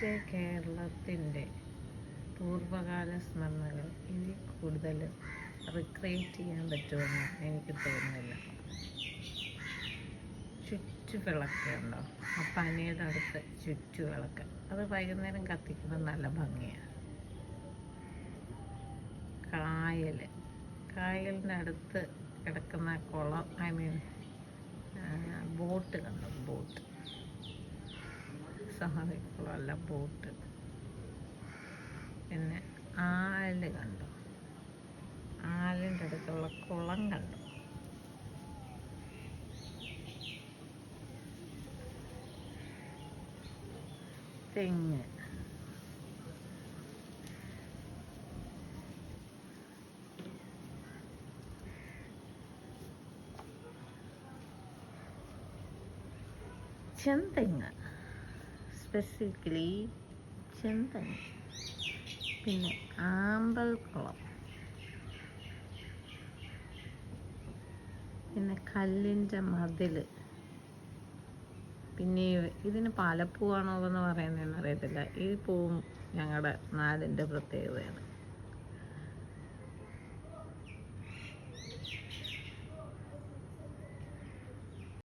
J കേരളത്തിന്റെ പൂർവകാല സ്മരണകൾ ഇനി കൂടുതൽ റിക്രിയേറ്റ് ചെയ്യാൻ പറ്റുമെന്ന് എനിക്ക് തോന്നുന്നില്ല. ചുറ്റുവിളക്കുണ്ടോ ആ പനിയുടെ അടുത്ത് ചുറ്റുവിളക്ക്. അത് വൈകുന്നേരം കത്തിക്കുമ്പോൾ നല്ല ഭംഗിയാണ് കായൽ. കായലിന്റെ അടുത്ത് കിടക്കുന്ന കുളം ഐ മീൻ ബോട്ട് കണ്ടു? ബോട്ട്. കുളമല്ല ബോട്ട് പിന്നെ ആൽ കണ്ടു? ആലിന്റെ അടുത്തുള്ള കുളം കണ്ടു? തെങ്ങ്. ചെന്തെങ്ങ്. സ്പെസിഫിക്കലി ചെന്തൻ പിന്നെ ആമ്പൽക്കുളം പിന്നെ കല്ലിന്റെ മതിൽ. പിന്നെ ഇതിന് പാലപ്പൂവാണോ എന്ന് പറയുന്നതെന്ന് അറിയത്തില്ല. ഈ പൂവും ഞങ്ങളുടെ നാടിന്റെ പ്രത്യേകതയാണ്.